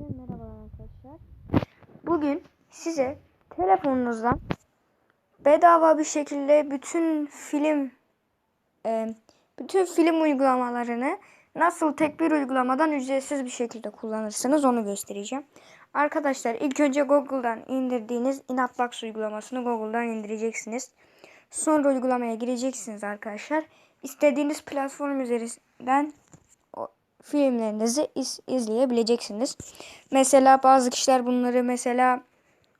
Hepinize merhabalar arkadaşlar. Bugün size telefonunuzdan bedava bir şekilde bütün film e, bütün film uygulamalarını nasıl tek bir uygulamadan ücretsiz bir şekilde kullanırsınız onu göstereceğim. Arkadaşlar ilk önce Google'dan indirdiğiniz Inatbox uygulamasını Google'dan indireceksiniz. Sonra uygulamaya gireceksiniz arkadaşlar. İstediğiniz platform üzerinden filmlerinizi iz, izleyebileceksiniz. Mesela bazı kişiler bunları mesela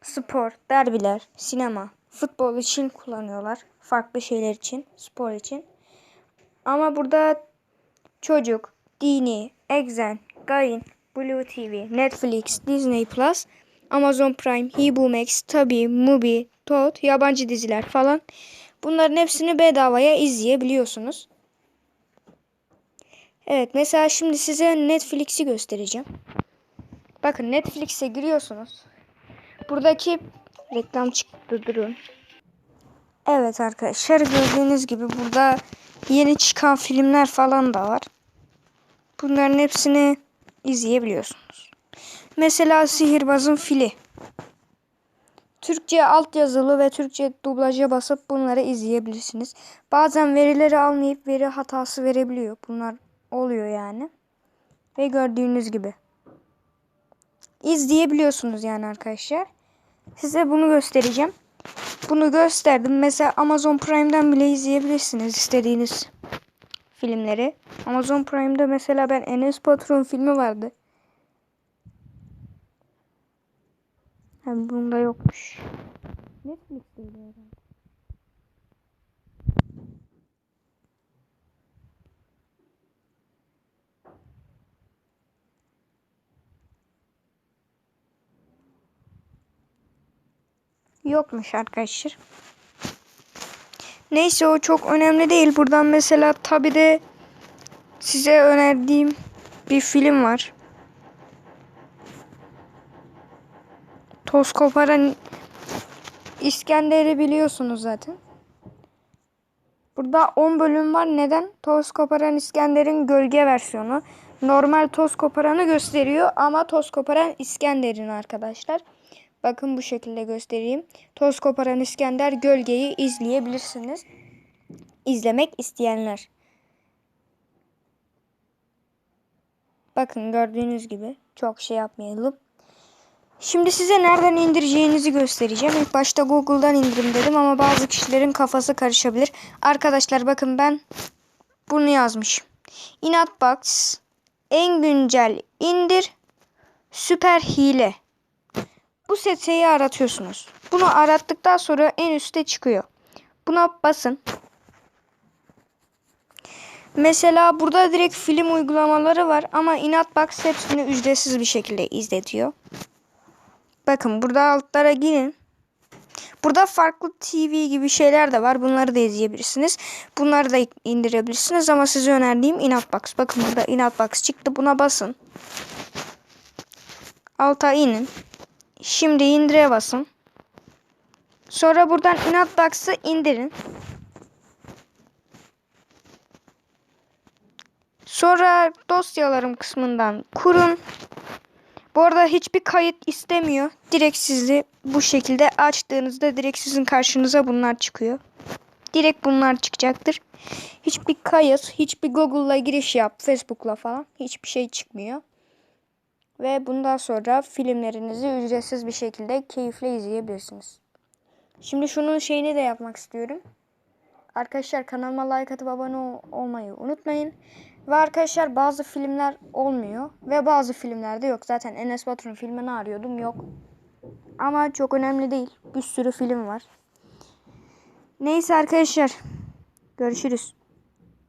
spor, derbiler, sinema, futbol için kullanıyorlar. Farklı şeyler için, spor için. Ama burada çocuk, dini, Exen, Gain, Blue TV, Netflix, Disney Plus, Amazon Prime, Hibu Max, Tabi, Mubi, Toad, yabancı diziler falan. Bunların hepsini bedavaya izleyebiliyorsunuz. Evet mesela şimdi size Netflix'i göstereceğim. Bakın Netflix'e giriyorsunuz. Buradaki reklam çıktı durun. Evet arkadaşlar gördüğünüz gibi burada yeni çıkan filmler falan da var. Bunların hepsini izleyebiliyorsunuz. Mesela Sihirbazın Fili. Türkçe altyazılı ve Türkçe dublaja basıp bunları izleyebilirsiniz. Bazen verileri almayıp veri hatası verebiliyor. Bunlar oluyor yani. Ve gördüğünüz gibi. izleyebiliyorsunuz yani arkadaşlar. Size bunu göstereceğim. Bunu gösterdim. Mesela Amazon Prime'den bile izleyebilirsiniz istediğiniz filmleri. Amazon Prime'da mesela ben Enes Patron filmi vardı. Hem bunda yokmuş. Netflix'teydi herhalde. Yokmuş arkadaşlar. Neyse o çok önemli değil. Buradan mesela tabi de size önerdiğim bir film var. Toz koparan İskender'i biliyorsunuz zaten. Burada 10 bölüm var. Neden? Toz koparan İskender'in gölge versiyonu. Normal toz koparanı gösteriyor ama toz koparan İskender'in arkadaşlar. Bakın bu şekilde göstereyim. Toz koparan İskender gölgeyi izleyebilirsiniz. İzlemek isteyenler. Bakın gördüğünüz gibi çok şey yapmayalım. Şimdi size nereden indireceğinizi göstereceğim. İlk başta Google'dan indirim dedim ama bazı kişilerin kafası karışabilir. Arkadaşlar bakın ben bunu yazmışım. Inatbox en güncel indir süper hile. Seçeneği aratıyorsunuz. Bunu arattıktan sonra en üstte çıkıyor. Buna basın. Mesela burada direkt film uygulamaları var ama Inatbox hepsini ücretsiz bir şekilde izletiyor. Bakın burada altlara girin. Burada farklı TV gibi şeyler de var. Bunları da izleyebilirsiniz. Bunları da indirebilirsiniz ama size önerdiğim Inatbox. Bakın burada Inatbox çıktı. Buna basın. Alta inin. Şimdi indire basın. Sonra buradan Inatbox'ı indirin. Sonra dosyalarım kısmından kurun. Bu arada hiçbir kayıt istemiyor. Direkt sizi bu şekilde açtığınızda direkt sizin karşınıza bunlar çıkıyor. Direkt bunlar çıkacaktır. Hiçbir kayıt, hiçbir Google'la giriş yap, Facebook'la falan hiçbir şey çıkmıyor. Ve bundan sonra filmlerinizi ücretsiz bir şekilde keyifle izleyebilirsiniz. Şimdi şunun şeyini de yapmak istiyorum. Arkadaşlar kanalıma like atıp abone olmayı unutmayın. Ve arkadaşlar bazı filmler olmuyor. Ve bazı filmlerde yok. Zaten Enes Batur'un filmini arıyordum. Yok. Ama çok önemli değil. Bir sürü film var. Neyse arkadaşlar. Görüşürüz.